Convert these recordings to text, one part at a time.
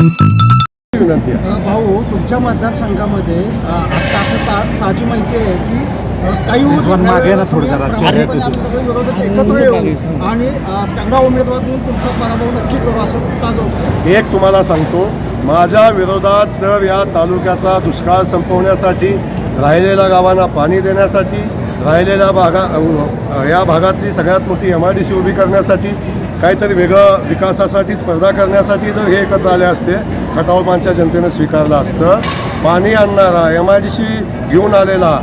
विनंती आहे अ, भाऊ तुमच्या मतदारसंघामध्ये आता असं ता ताजी माहिती आहे की काही एकत्र येऊ. आणि तगडा उमेदवार देऊन तुमचा पराभव नक्की करू असं ताजं एक तुम्हाला सांगतो माझ्या विरोधात तर या तालुक्याचा दुष्काळ संपवण्यासाठी राहिलेल्या गावांना पाणी देण्यासाठी राहिलेल्या भागा या भागातली सगळ्यात मोठी एम आय डी सी उभी करण्यासाठी काहीतरी वेगळं विकासासाठी स्पर्धा करण्यासाठी जर हे एकत्र आले असते खटावपांच्या जनतेनं स्वीकारलं असतं. पाणी आणणारा एम आय डी सी घेऊन आलेला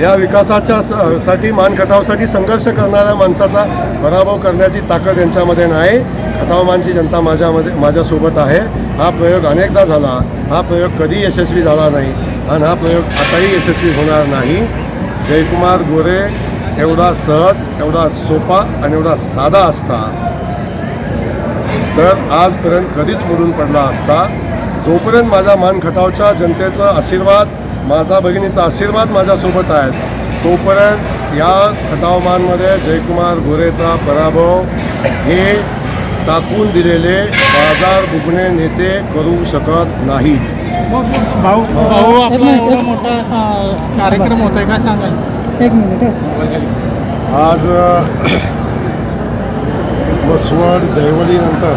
या विकासाच्या स- साठी मान खटावसाठी संघर्ष करणाऱ्या माणसाचा पराभव करण्याची ताकद यांच्यामध्ये नाही. खटावमानची जनता माझ्यामध्ये माझ्यासोबत आहे. हा प्रयोग अनेकदा झाला. हा प्रयोग कधी यशस्वी झाला नाही. आणि हा प्रयोग आताही यशस्वी होणार नाही. जयकुमार गोरे एवढा सहज एवढा सोपा आणि एवढा साधा असता तर आजपर्यंत कधीच मोडून पडला असता. जोपर्यंत माझ्या मान खटावच्या जनतेचा आशीर्वाद माझा भगिनीचा आशीर्वाद माझ्यासोबत आहेत तोपर्यंत या खटावमानमध्ये जयकुमार गोरेचा पराभव हे टाकून दिलेले बाजार बुकणे नेते करू शकत नाहीत. भाऊ भाऊ आपला एवढा मोठा असा कार्यक्रम होतोय काय सांगाल एक मिनिट आज बसवड दहिवलीनंतर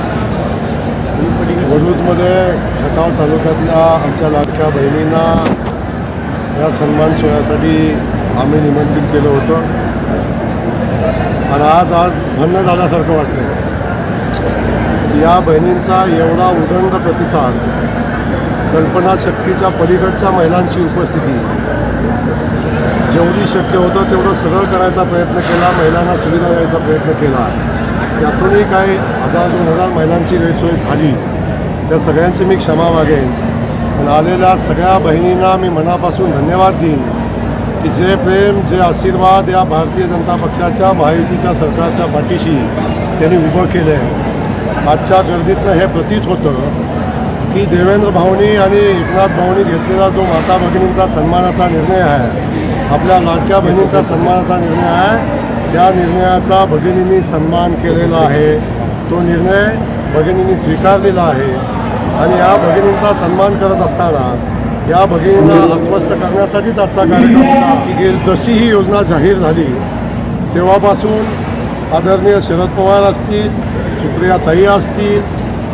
वडूजमध्ये खटाव तालुक्यातल्या आमच्या लाडक्या बहिणींना या सन्मान सोहळ्यासाठी आम्ही निमंत्रित केलं होतं. आणि आज आज धन्य झाल्यासारखं वाटतं या बहिणींचा एवढा उदंड प्रतिसाद कल्पनाशक्तीच्या पलीकडच्या महिलांची उपस्थिती. जेवढी शक्य होतं तेवढं सगळं करायचा प्रयत्न केला महिलांना सुविधा द्यायचा प्रयत्न केला. त्यातूनही काही हजार दोन हजार महिलांची गैरसोय झाली त्या सगळ्यांची मी क्षमा मागेन. पण आलेल्या सगळ्या बहिणींना मी मनापासून धन्यवाद देईन की जे प्रेम जे आशीर्वाद या भारतीय जनता पक्षाच्या महायुतीच्या सरकारच्या पाठीशी त्यांनी उभं केलं आहे आजच्या गर्दीतनं हे प्रतीत होतं की देवेंद्र भाऊनी आणि एकनाथ भाऊनी घेतलेला जो माता भगिनींचा सन्मानाचा निर्णय आहे आपल्या लाडक्या बहिणींचा सन्मानाचा निर्णय आहे त्या निर्णयाचा भगिनींनी सन्मान केलेला आहे. तो निर्णय भगिनींनी स्वीकारलेला आहे आणि या भगिनींचा सन्मान करत असताना या भगिनींना अस्वस्थ करण्यासाठीच आजचा कार्यक्रम होता. की जशी ही योजना जाहीर झाली तेव्हापासून आदरणीय शरद पवार असतील सुप्रिया ताई असतील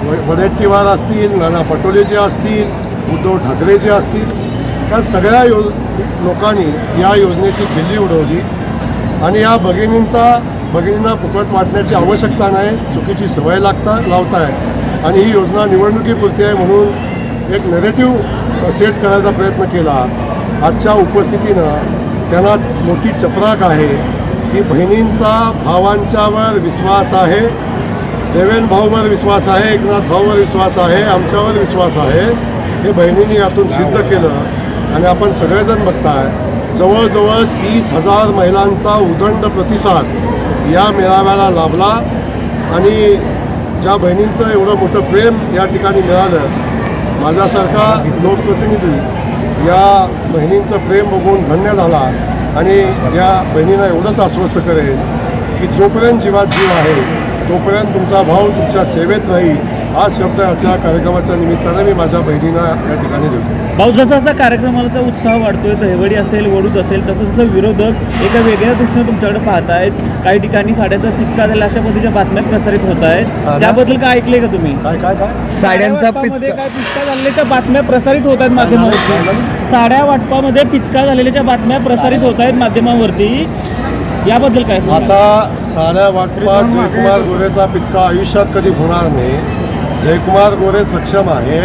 वडेट्टीवार असतील नाना पटोलेचे असतील उद्धव ठाकरेचे असतील या सगळ्या यो लोकांनी या योजनेची खिल्ली उडवली. आणि या भगिनींचा भगिनींना फुकट वाटण्याची आवश्यकता नाही चुकीची सवय लागता लावताय आणि ही योजना निवडणुकीपुरती आहे म्हणून एक नेरेटिव्ह सेट करायचा प्रयत्न केला. आजच्या उपस्थितीनं त्यांना मोठी चपराक आहे की बहिणींचा भावांच्यावर विश्वास आहे देवेन भाऊवर विश्वास आहे एकनाथ भाऊवर विश्वास आहे आमच्यावर विश्वास आहे हे बहिणींनी यातून सिद्ध केलं. आणि आपण सगळेजण बघताय जवळजवळ तीस हजार महिलांचा उदंड प्रतिसाद या मेळाव्याला लाभला. आणि ज्या बहिणींचं एवढं मोठं प्रेम या ठिकाणी मिळालं माझ्यासारखा लोकप्रतिनिधी या बहिणींचं प्रेम बघून धन्य झाला. आणि या बहिणींना एवढंच आश्वस्त करेल की जोपर्यंत जीवात जीव आहे तोपर्यंत तुमचा भाऊ तुमच्या सेवेत राहील हा शब्द आजच्या कार्यक्रमाच्या निमित्तानं मी माझ्या बहिणींना या ठिकाणी देतो. भाऊ जसा जसा कार्यक्रमाचा उत्साह वाढतोय दहिवडी असेल वडूज असेल तसं तसं विरोधक एका वेगळ्या दृष्टीने तुमच्याकडे पाहत आहेत काही ठिकाणी साड्याचा पिचका झाला अशा पद्धतीच्या बातम्या प्रसारित होत आहेत? त्याबद्दल काय ऐकलंय का तुम्ही? काय काय काय? साड्यांचा पिचका. झालेल्या बातम्या प्रसारित होत आहेत माध्यमावरती साड्या वाटपामध्ये पिचका झालेल्या बातम्या प्रसारित होत आहेत माध्यमावरती याबद्दल काय? आता साऱ्या वाटपात जयकुमार गोरेचा पिचका आयुष्यात कधी होणार नाही. जयकुमार गोरे सक्षम आहे.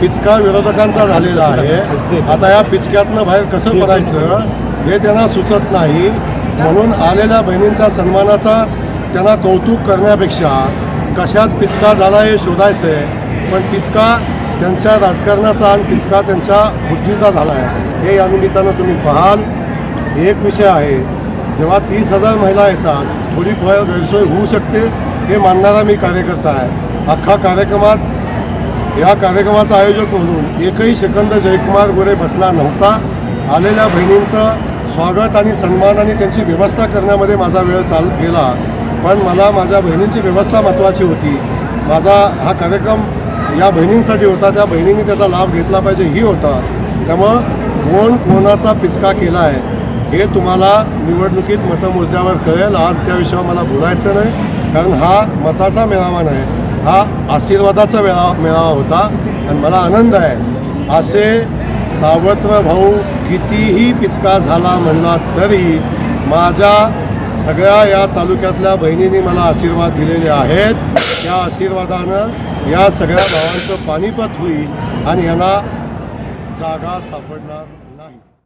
पिचका विरोधकांचा झालेला आहे. आता या पिचक्यातनं बाहेर कसं पडायचं हे त्यांना सुचत नाही. म्हणून आलेल्या बहिणींच्या सन्मानाचा त्यांना कौतुक करण्यापेक्षा कशात पिचका झाला हे शोधायचं आहे पण पिचका त्यांच्या राजकारणाचा आणि पिचका त्यांच्या बुद्धीचा झाला आहे. हे या निमित्तानं तुम्ही पाहाल. एक विषय आहे. जेव्हा तीस हजार महिला येतात थोडीफार गैरसोय होऊ शकते हे मानणारा मी कार्यकर्ता आहे. अख्खा कार्यक्रमात या कार्यक्रमाचा आयोजक म्हणून एकही सेकंद जयकुमार गोरे बसला नव्हता. आलेल्या बहिणींचं स्वागत आणि सन्मान आणि त्यांची व्यवस्था करण्यामध्ये माझा वेळ चाल गेला. पण मला माझ्या बहिणींची व्यवस्था महत्त्वाची होती. माझा हा कार्यक्रम या बहिणींसाठी होता त्या बहिणींनी त्याचा लाभ घेतला पाहिजे ही होता. त्यामुळं कोण कोणाचा पिचका केला आहे? हे तुम्हाला निवडणुकीत मतमोजण्यावर कळेल. आज त्या विषयावर मला बोलायचं नाही. कारण हा मताचा मेळावा नाही. हा आशीर्वादाचा मेळावा मेळावा होता. आणि मला आनंद आहे. असे सावत्र भाऊ कितीही पिचका झाला म्हणला तरी माझ्या सगळ्या या तालुक्यातल्या बहिणींनी मला आशीर्वाद दिलेले आहेत. त्या आशीर्वादानं या सगळ्या भावांचं पानिपत होईल आणि यांना जागा सापडणार